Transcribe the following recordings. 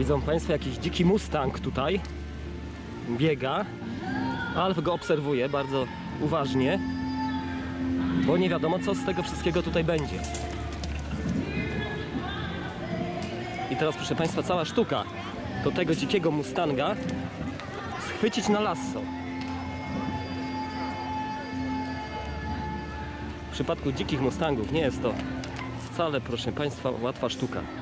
Widzą Państwo jakiś dziki mustang tutaj biega. Alf go obserwuje bardzo uważnie, bo nie wiadomo co z tego wszystkiego tutaj będzie. I teraz proszę Państwa cała sztuka to tego dzikiego mustanga schwycić na lasso. W przypadku dzikich mustangów nie jest to wcale, proszę Państwa, łatwa sztuka.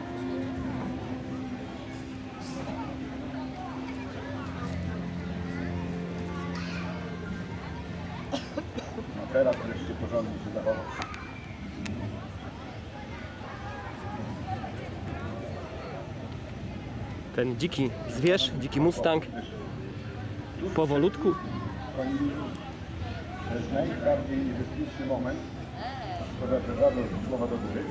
Teraz wreszcie porządnie się zachował. Ten dziki zwierz, dziki mustang powolutku to jest najbardziej niebezpieczny moment. Że żadne słowa do góry.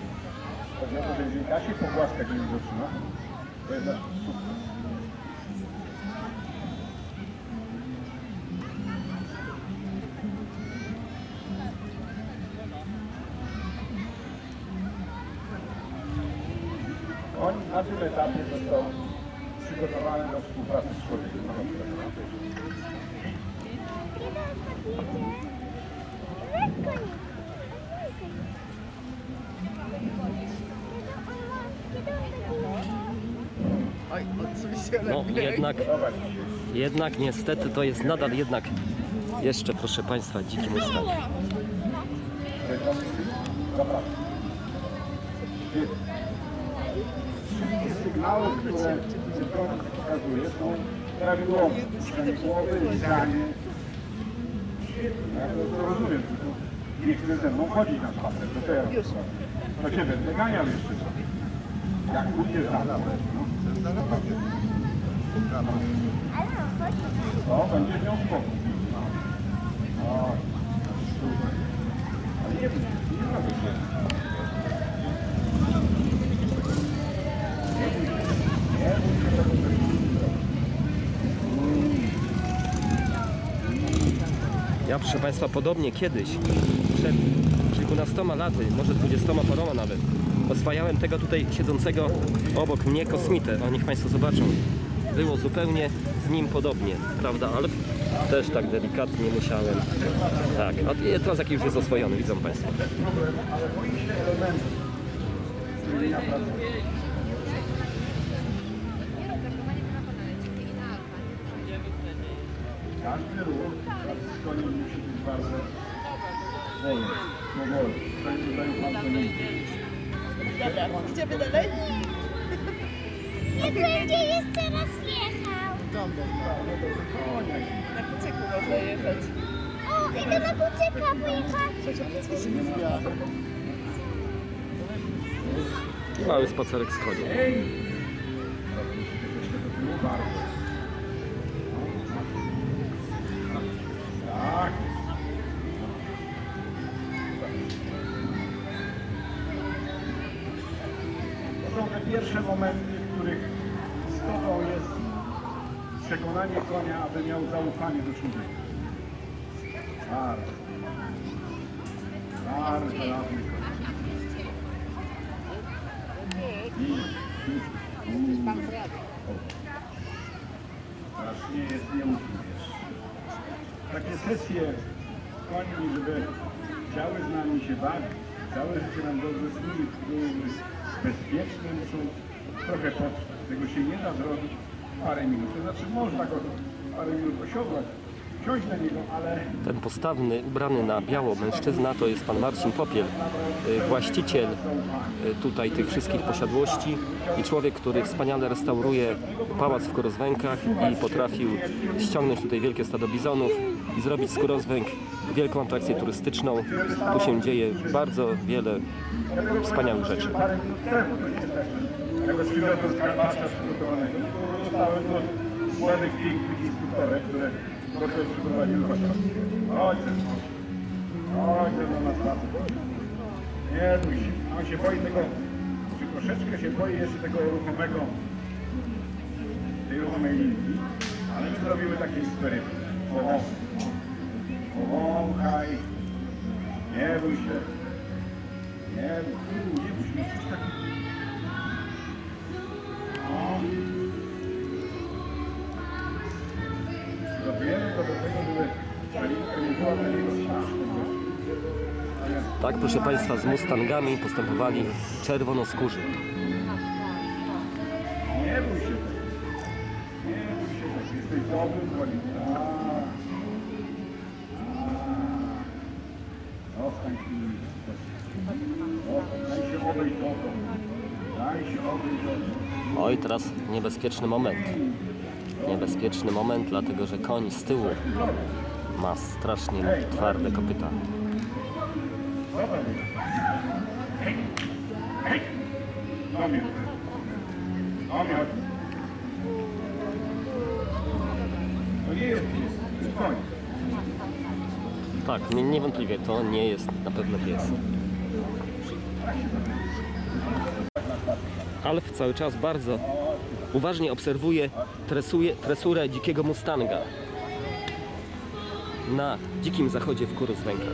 Chodzi o to, że jeżeli da się pogłaskać nim zatrzyma, to jest nasz sukces. Etapie został przygotowany do współpracy z człowiekiem. Oj, No jednak, jednak niestety to jest nadal jednak jeszcze proszę Państwa dziki mustang. Sygnały, które synchronic pokazuje są prawidłowe. Prawidłowe zdanie. Ja to, rozumiem, tylko nie chcę ze mną chodzić na spacer, to co ja robię? To cię będę ganiał jeszcze sobie. Jak na spacer, no. No, będziesz miał spokój. No. Super. Ale nie, nie robię się. Ja proszę Państwa podobnie kiedyś, przed kilkunastoma laty, może dwudziestoma paroma nawet, oswajałem tego tutaj siedzącego obok mnie kosmitę. O niech Państwo zobaczą. Było zupełnie z nim podobnie, prawda Alf? Też tak delikatnie musiałem. Tak, a teraz jakiś już jest oswojony, widzą Państwo. ale boi się elementów. Zmienienia pracy. Każdy ruch z koniem musi być bardzo wolny. Koń tutaj bardzo nie Dobra, idziemy dalej? Nie będzie jeszcze raz jechał. Na kucyku można jechać. O, idę na kucyka pojechać. Mały spacerek z koniem. Pierwsze momenty, w których istotą jest przekonanie konia, aby miał zaufanie do człowieka. Bardzo. Bardzo ładny koń. Strasznie jest nieuczciwie. Takie sesje z końmi, żeby chciały z nami się bawić, całe życie nam dobrze służyć, byłyby bezpieczne, są trochę potrzeb. Tego się nie da zrobić parę minut. To znaczy można go parę minut osiodłać, wsiąść na niego, ale Ten postawny, ubrany na biało mężczyzna to jest pan Marcin Popiel, y, właściciel y, tutaj tych wszystkich posiadłości i człowiek, który wspaniale restauruje pałac w Kurozwękach i potrafił ściągnąć tutaj wielkie stado bizonów i zrobić z wielką atrakcję turystyczną. Tu się dzieje bardzo wiele wspaniałych rzeczy. instruktorek, które. Nie bój się. On się boi tego, czy troszeczkę się boi jeszcze tego ruchomego, tej ruchomej linii, ale my zrobimy taki eksperyment powąchaj. Nie bój się. Nie bój, nie bój się. Tak, proszę Państwa, z Mustangami postępowali czerwonoskórzy. Nie bój się. Nie bój się. Jesteś dobrym, Oj, teraz niebezpieczny moment. Niebezpieczny moment, dlatego że koń z tyłu ma strasznie twarde kopyta. Tak, nie- niewątpliwie to nie jest na pewno pies. Alf cały czas bardzo uważnie obserwuje tresuje, tresurę dzikiego Mustanga na dzikim zachodzie w Kuruzwękach.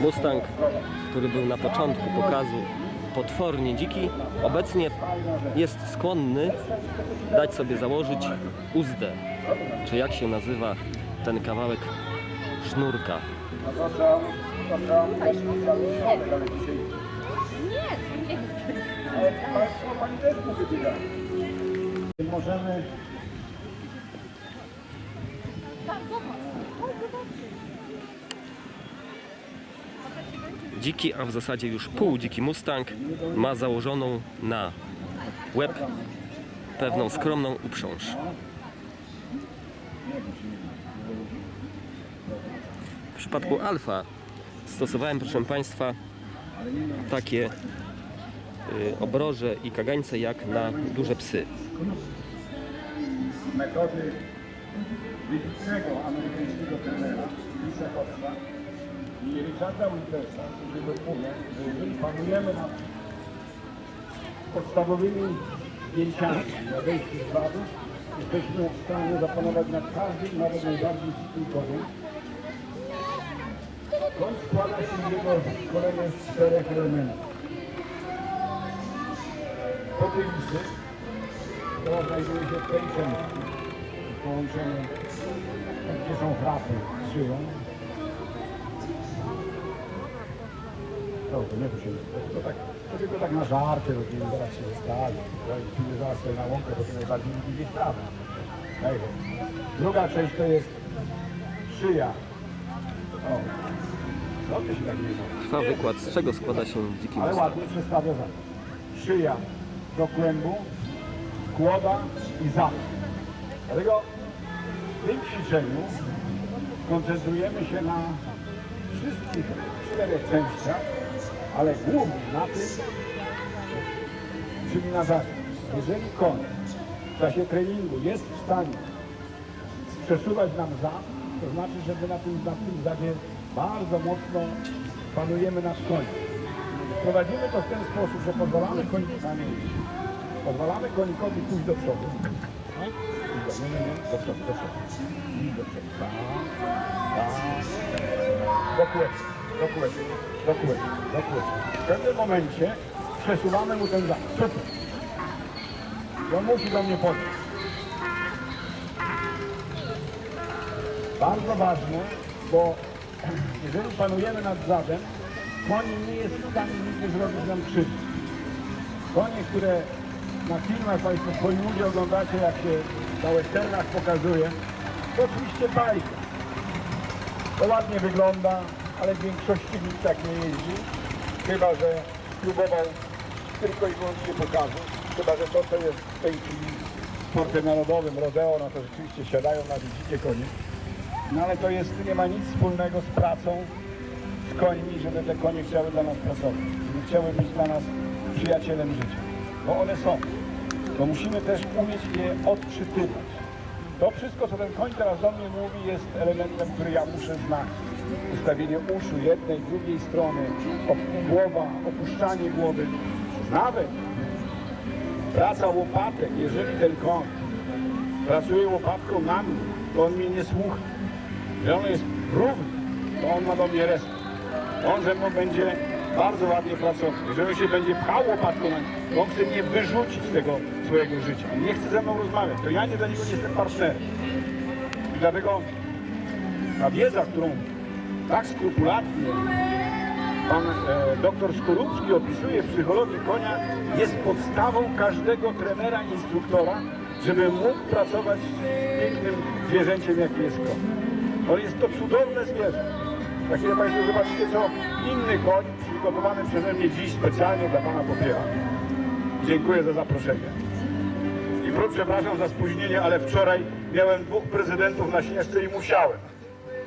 Mustang, który był na początku pokazu potwornie dziki, obecnie jest skłonny dać sobie założyć uzdę, czy jak się nazywa ten kawałek sznurka. Ale. Możemy... Dziki, a w zasadzie już pół dziki Mustang ma założoną na łeb pewną skromną uprząż. W przypadku Alfa stosowałem, proszę Państwa, takie obroże i kagańce jak na duże psy. metody wybitnego amerykańskiego trenera Lisa Hossa i Richarda Wintersa, którzy dopowiedzą, że jeżeli panujemy nad podstawowymi zdjęciami na wejściu z wadu, jesteśmy w stanie zapanować nad każdym, nawet najbardziej spójnym Koń składa się z jego z czterech elementów. Potylisy, która znajduje się w tej części połączenie, gdzie są chrapy z szyją. To nie to się, to, tak, to tylko tak na żarty robimy, zaraz się wystawi. Pójdę zaraz sobie na łąkę, bo to najbardziej trawę. Daj go. Druga część to jest szyja. O, się tak nie? Trwa wykład, z czego składa się dziki Ale Mustang. ładnie przedstawia Szyja do kłębu, kłoda i zapach. Dlatego w tym ćwiczeniu koncentrujemy się na wszystkich czterech częściach, ale głównie na tym, czyli na zadzie. Jeżeli koń w czasie treningu jest w stanie przesuwać nam zad, to znaczy, że my na tym, na tym zadzie bardzo mocno panujemy nad koniem. Prowadzimy to w ten sposób, że pozwalamy konikowi, pozwalamy konikowi pójść do przodu. Tak? Iść do- Nie, nie, nie, do przodu, do przodu. Do przodu. Tak, tak. Do kółeczka, do kółeczka, do kółeczka. W pewnym momencie przesuwamy mu ten. Super. I on musi do mnie podejść. Bardzo ważne, bo jeżeli panujemy nad zadem, koń nie jest w stanie nigdy zrobić nam krzywdy. Konie, które na filmach Państwo w Hollywoodzie oglądacie, jak się na westernach pokazuje, to oczywiście bajka. To ładnie wygląda, ale w większości nikt tak nie jeździ. Chyba, że próbował tylko i wyłącznie pokazu. Chyba, że to, co jest w tej chwili sportem narodowym, rodeo, no to rzeczywiście siadają na te dzikie konie. No ale to jest, nie ma nic wspólnego z pracą, z końmi, żeby te konie chciały dla nas pracować. Żeby chciały być dla nas przyjacielem życia. Bo one są. To musimy też umieć je odczytywać. To wszystko, co ten koń teraz do mnie mówi, jest elementem, który ja muszę znać. Ustawienie uszu jednej, drugiej strony, głowa, opuszczanie głowy. Nawet praca łopatek, jeżeli ten koń pracuje łopatką na mnie, to on mnie nie słucha. Jeżeli on jest równy, to on ma do mnie respekt. On ze mną będzie bardzo ładnie pracował. Jeżeli on się będzie pchał łopatką to on chce mnie wyrzucić z tego swojego życia. Nie chce ze mną rozmawiać. To ja nie dla niego nie jestem partnerem. I dlatego ta wiedza, którą tak skrupulatnie pan e, doktor Skorupski opisuje w psychologii konia, jest podstawą każdego trenera, instruktora, żeby mógł pracować z pięknym zwierzęciem, jakim jest koń. On jest to cudowne zwierzę. Tak jak Państwo zobaczycie, co inny koń przygotowany przeze mnie dziś specjalnie dla Pana Popiela. Dziękuję za zaproszenie. I pro- przepraszam za spóźnienie, ale wczoraj miałem dwóch prezydentów na Śnieżce i musiałem.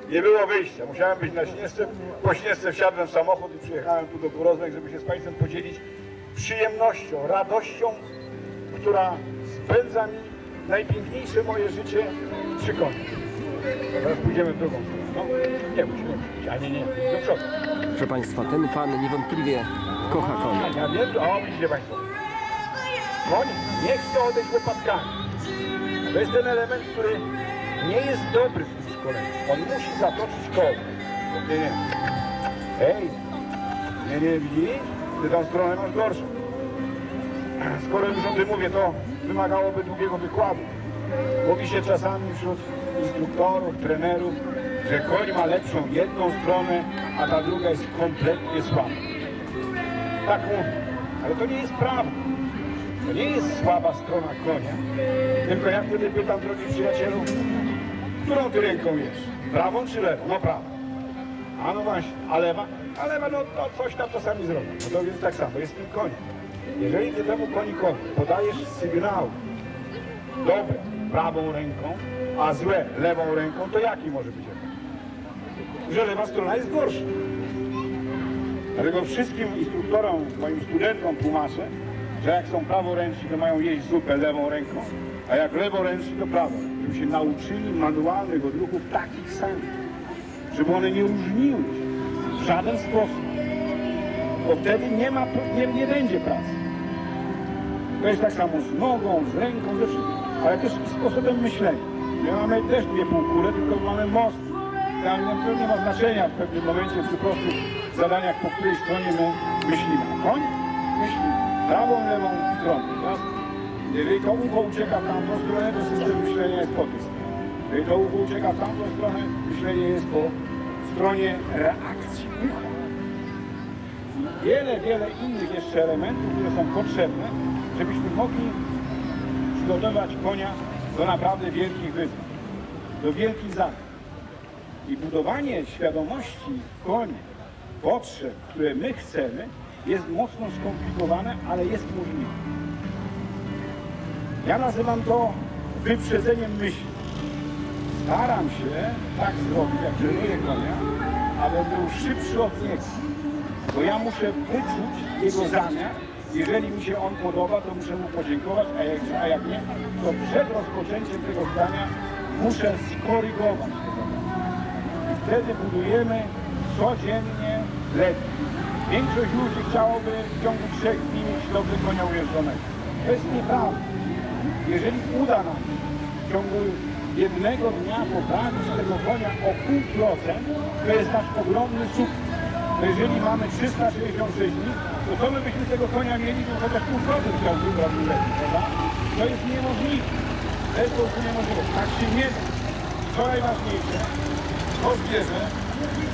Nie było wyjścia, musiałem być na Śnieżce. Po Śnieżce wsiadłem w samochód i przyjechałem tu do Porozmek, żeby się z Państwem podzielić przyjemnością, radością, która spędza mi najpiękniejsze moje życie przy koniu. Teraz pójdziemy w drugą stronę. No, nie bój się. A nie, nie, do przodu. Proszę Państwa, ten pan niewątpliwie kocha konia. Ja wiem, o widzicie Państwo. Koń nie chce odejść łopatkami. To jest ten element, który nie jest dobry w tym szkoleniu. On musi zatoczyć koło. Nie, nie. Hej, nie, nie, widzisz? Ty tą stronę masz gorszą. Skoro już o tym mówię, to wymagałoby długiego wykładu. Mówi się czasami wśród instruktorów, trenerów, że koń ma lepszą jedną stronę, a ta druga jest kompletnie słaba. Tak mówi. Ale to nie jest prawda. To nie jest słaba strona konia. Tylko ja wtedy pytam, drogi przyjacielu, którą ty ręką jesz? Prawą czy lewą? No prawą. A no właśnie, a lewa? A lewa, no to coś tam czasami zrobi. No to więc tak samo, jest tym koniem. Jeżeli ty temu konikowi podajesz sygnał dobre prawą ręką, a złe lewą ręką, to jaki może być efekt? Że lewa strona jest gorsza. Dlatego wszystkim instruktorom, moim studentom tłumaczę, że jak są praworęczni, to mają jeść zupę lewą ręką, a jak leworęczni, to prawą. Żeby się nauczyli manualnych odruchów takich samych. Żeby one nie różniły się w żaden sposób. Bo wtedy nie, ma, nie, nie będzie pracy. To jest tak samo z nogą, z ręką, ze wszystkim. Ale też sposobem myślenia. My mamy też dwie półkule, tylko mamy most. Tam nie ma znaczenia w pewnym momencie przy prostych zadaniach, po której stronie my myślimy. Koń myśli prawą, lewą. Teraz, jeżeli to ucho ucieka w tamtą stronę, to system myślenia jest po tej stronie. Jeżeli to ucho ucieka w tamtą stronę, myślenie jest po stronie reakcji. I wiele, wiele innych jeszcze elementów, które są potrzebne, żebyśmy mogli przygotować konia do naprawdę wielkich wyzwań, do wielkich zadań. I budowanie świadomości konia, potrzeb, które my chcemy, jest mocno skomplikowane, ale jest możliwe. Ja nazywam to wyprzedzeniem myśli. Staram się tak zrobić, jak trenuję konia, aby był szybszy od niego. Bo ja muszę wyczuć jego zamiar. Jeżeli mi się on podoba, to muszę mu podziękować, a jak, a jak nie, to przed rozpoczęciem tego zdania muszę skorygować. I wtedy budujemy codziennie lepiej. Większość ludzi chciałoby w ciągu trzech dni mieć dobrze konia ujeżdżonego. To jest nieprawda. Jeżeli uda nam się w ciągu jednego dnia poprawić tego konia o pół procent, to jest nasz ogromny sukces. Jeżeli mamy 366 dni, to co my byśmy tego konia mieli, to chociaż pół procent w ciągu roku lepiej, prawda? To jest niemożliwe. To jest po prostu niemożliwe. Tak się nie da. Co najważniejsze, to zwierzę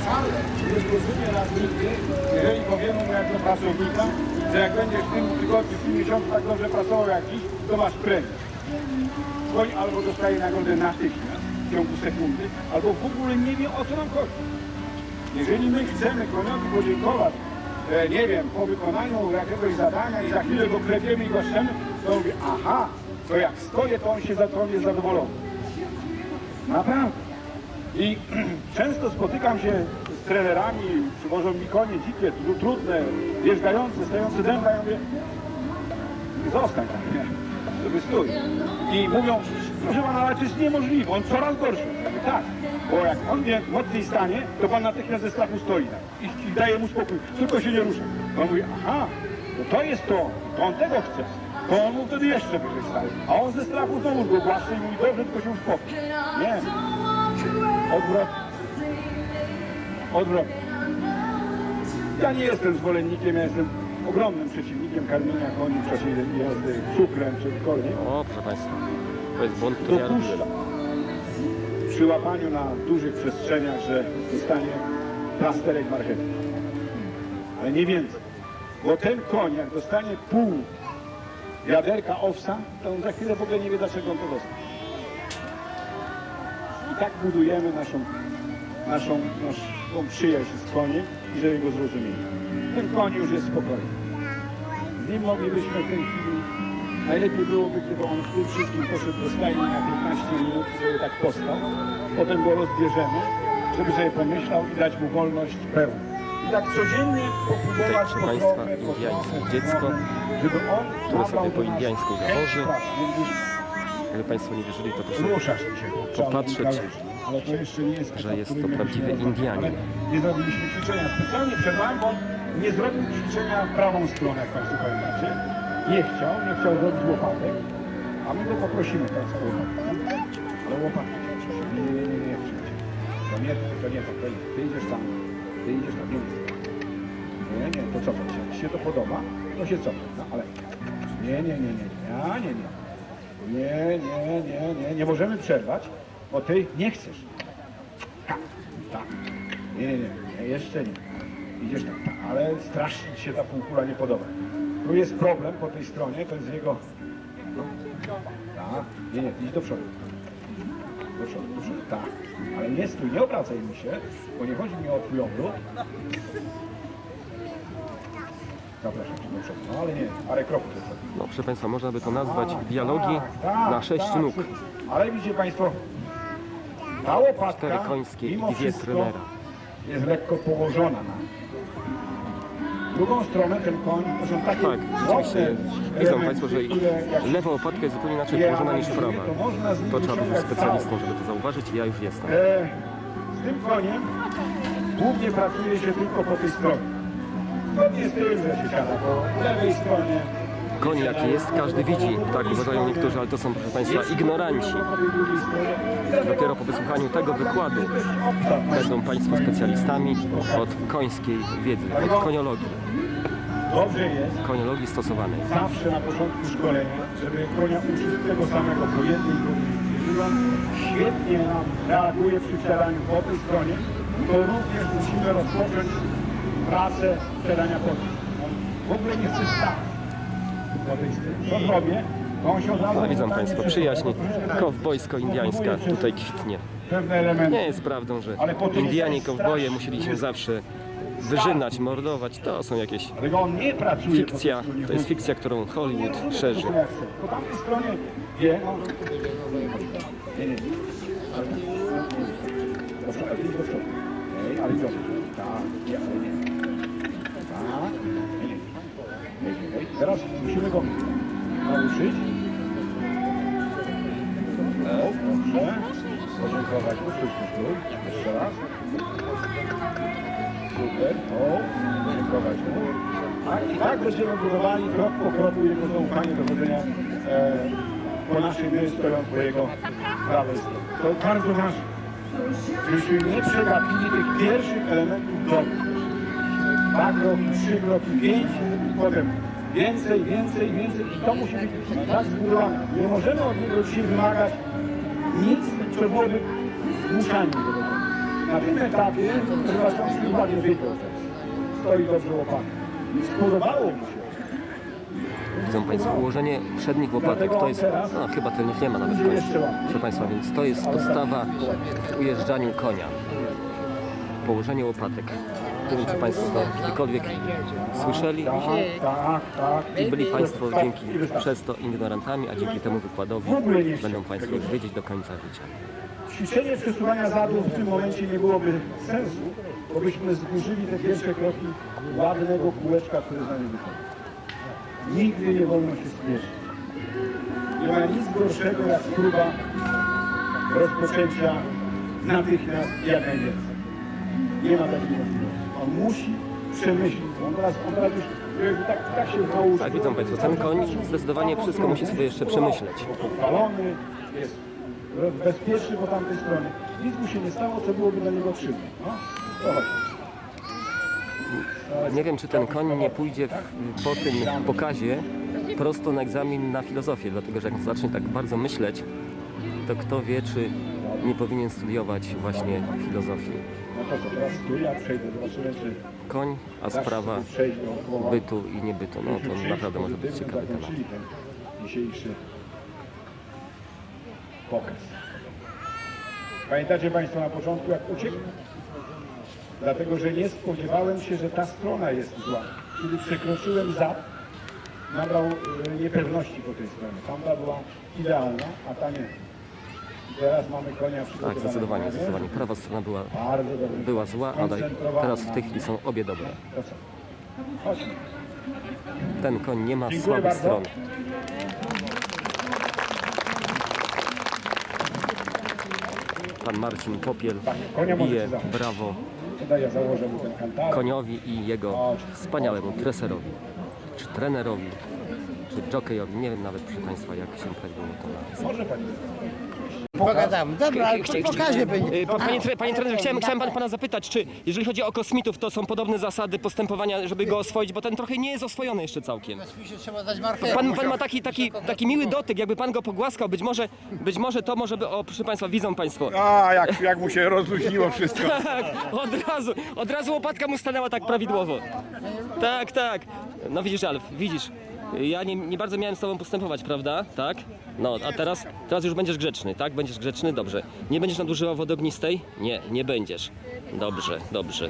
wcale nie zrozumie nas nigdy, jeżeli powiemy mu jako pracownika, że jak będziesz w tym tygodniu, w tym miesiącu tak dobrze pracował jak dziś, to masz premię. Koń albo dostaje nagrodę natychmiast, w ciągu sekundy, albo w ogóle nie wie o co nam chodzi. Jeżeli my chcemy koniowi podziękować, e, nie wiem, po wykonaniu jakiegoś zadania i za chwilę go klepiemy i go szczemy, to mówię, aha, to jak stoję, to on się za to on jest zadowolony. Naprawdę. I często spotykam się z trenerami, przywożą mi konie dzikie, tru- trudne, wjeżdżające, stające dęba, ja mówię, zostań tam, nie? Żeby stój. I mówią, proszę pana, ale to jest niemożliwe, on coraz gorszy. Tak, bo jak on wie, mocniej stanie, to pan natychmiast ze strachu stoi i, i daje mu spokój, tylko się nie rusza. On mówi, aha, to to jest to, to on tego chce. To on mu wtedy jeszcze wyżej staje. A on ze strachu znowu go głaszcze i mówi, dobrze, tylko się uspokój. Nie, odwrotnie. Odwrotnie. Ja nie jestem zwolennikiem, ja jestem ogromnym przeciwnikiem karmienia koni w czasie jazdy cukrem czy czymkolwiek. O, proszę Państwa, to jest błąd, który ja przy łapaniu na dużych przestrzeniach, że dostanie plasterek marchewki. Ale nie więcej. Bo ten koń, jak dostanie pół wiaderka owsa, to on za chwilę w ogóle nie wie, dlaczego on to dostał. I tak budujemy naszą, naszą, naszą przyjaźń z koniem i żeby go zrozumieli. Ten koń już jest spokojny. Z nim moglibyśmy w tej chwili, najlepiej byłoby, gdyby on w tym wszystkim poszedł do stajni na 15 minut, żeby tak postał. Potem go rozbierzemy, żeby sobie pomyślał i dać mu wolność pełną. I tak codziennie popróbować Państwa, po trochę, po indiańskie trochę, dziecko, żeby on które sobie po indiańsku. Więc Jakby Państwo nie wierzyli, to proszę się. Popatrzeć, jest że jest to prawdziwy. Indianin. Nie zrobiliśmy ćwiczenia. Specjalnie przerwałem, bo on nie zrobił ćwiczenia prawą stronę, jak Państwo pamiętacie. Nie chciał, nie chciał zrobić łopatek, a my go poprosimy teraz o łopatkę. Ale łopatki. Nie, nie, nie, nie, przyjaciel. To nie, to nie, to nie. Ty idziesz tam. Ty idziesz tam. Nie, nie, nie, to cofaj się. Jeśli się to podoba, to się cofaj. No ale nie, nie, nie, nie, nie, nie, nie. Nie, nie, nie, nie, nie możemy przerwać, bo ty nie chcesz. Tak, tak. Nie, nie, nie, nie, jeszcze nie. Idziesz tam, tak, ale strasznie ci się ta półkula nie podoba. Tu jest problem po tej stronie, to jest jego... Tak, nie, nie, idź do przodu. Do przodu, do przodu, tak. Ale nie stój, nie obracaj mi się, bo nie chodzi mi o twój obrót. Zapraszam cię do przodu, no ale nie, parę kroków do przodu. No, proszę Państwa, można by to nazwać dialogi Tak, tak, na sześć tak. nóg. Ale widzicie Państwo, ta łopatka Cztery końskie i mimo dwie wszystko trenera. jest lekko położona na drugą stronę ten koń, to są takie Tak, rzeczywiście. drobne Widzą Państwo, że lewa łopatka jest zupełnie inaczej położona niż prawa. To, trzeba być specjalistą, żeby to zauważyć i ja już jestem. E, z tym koniem głównie pracuje się tylko po tej stronie. Zgodnie z tym, że się siada po lewej stronie. Koń jaki jest, każdy widzi. Tak uważają niektórzy, ale to są, proszę Państwa, ignoranci. Dopiero po wysłuchaniu tego wykładu będą Państwo specjalistami od końskiej wiedzy, od koniologii, Dobrze jest, koniologii stosowanej. zawsze na początku szkolenia, żeby konia uczyć tego samego po jednej świetnie nam reaguje przy wsiadaniu po tej stronie, to również musimy rozpocząć pracę wsiadania po tej. W ogóle nie chce stać. Co zrobię? No, widzą Państwo, przyjaźń kowbojsko-indiańska tutaj kwitnie. Nie jest prawdą, że Indianie, kowboje musieli się zawsze wyżynać, mordować. To są jakieś fikcja, to jest fikcja, którą Hollywood szerzy. Po tamtej stronie wie, no, nie, nie, nie. Tak. Tak, Teraz musimy go nauczyć. O, dobrze. Podziękować. Jeszcze raz. Mu. Tak, tak będziemy budowali krok po kroku jego zaufanie do chodzenia e, po naszej stojąc po jego prawej. To bardzo ważne, żebyśmy nie przegapili tych pierwszych elementów drogi. Dwa kroki, trzy kroki, pięć potem więcej, więcej, więcej i to musi być tak zbudowane. Nie możemy od niego dzisiaj wymagać nic, co byłoby zmuszaniem. Na tym etapie Rybaczowski ładnie wiedział, że stoi dobrze łopatka. Spodobało mu się. Widzą Państwo, ułożenie przednich łopatek to jest, no chyba tylnych nie ma nawet końca. Proszę Państwa, więc to jest podstawa w ujeżdżaniu konia. Położenie łopatek. Nie wiem, czy Państwo to kiedykolwiek słyszeli i byli Państwo dzięki przez to ignorantami, a dzięki temu wykładowi będą Państwo już wiedzieć do końca życia. Ćwiczenie przesuwania zadów w tym momencie nie byłoby sensu, bo byśmy zburzyli te pierwsze kroki ładnego kółeczka, które z nami wychodzi. Nigdy nie wolno się spieszyć. Nie ma nic gorszego jak próba rozpoczęcia natychmiast jak najwięcej. Nie ma takiej możliwości. On musi przemyśleć. On teraz, on teraz już tak, tak się załóży. Tak, widzą Państwo, ten koń zdecydowanie wszystko musi sobie jeszcze przemyśleć. Pochwalony, jest bezpieczny po tamtej stronie. Nic mu się nie stało, co byłoby dla niego krzywdą. No, nie wiem, czy ten koń nie pójdzie w, po tym pokazie prosto na egzamin na filozofię, dlatego że jak zacznie tak bardzo myśleć, to kto wie, czy nie powinien studiować właśnie filozofii. No to co, teraz tu ja przejdę, zobaczymy, czy Koń, a sprawa bytu i niebytu, no to naprawdę może być ciekawy temat. Ten dzisiejszy pokaz. Pamiętacie Państwo na początku jak uciekł? Dlatego, że nie spodziewałem się, że ta strona jest zła. Kiedy przekroczyłem zap, nabrał e, niepewności po tej stronie. Tamta była idealna, a ta nie. I teraz mamy konia Tak, zdecydowanie, zdecydowanie. Prawa strona była, była zła, ale teraz w tej chwili są obie dobre. Ten koń nie ma słabych stron. Pan Marcin Popiel możecie bije brawo koniowi i jego wspaniałemu treserowi, czy trenerowi, czy jokejowi. Nie wiem nawet, proszę Państwa, jak się prawidłowo to nazywa. Pogadamy. Dobra, ale Chcia- po pokazie będzie. Y, pa- Panie, tre- panie trenerze, chciałem, chciałem pan, pana zapytać, czy jeżeli chodzi o kosmitów, to są podobne zasady postępowania, żeby go oswoić, bo ten trochę nie jest oswojony jeszcze całkiem. Oczywiście trzeba dać markę. Pan, pan ma taki, taki, taki miły dotyk, jakby pan go pogłaskał, być może, być może to może by, o proszę państwa, widzą państwo. A, jak, jak mu się rozluźniło wszystko. Tak, od razu, od razu łopatka mu stanęła tak prawidłowo. Tak, tak. No widzisz, Alf, widzisz, ja nie, nie bardzo miałem z tobą postępować, prawda? Tak? No, a teraz, teraz już będziesz grzeczny, tak? Będziesz grzeczny? Dobrze. Nie będziesz nadużywał wody ognistej? Nie, nie będziesz. Dobrze, dobrze.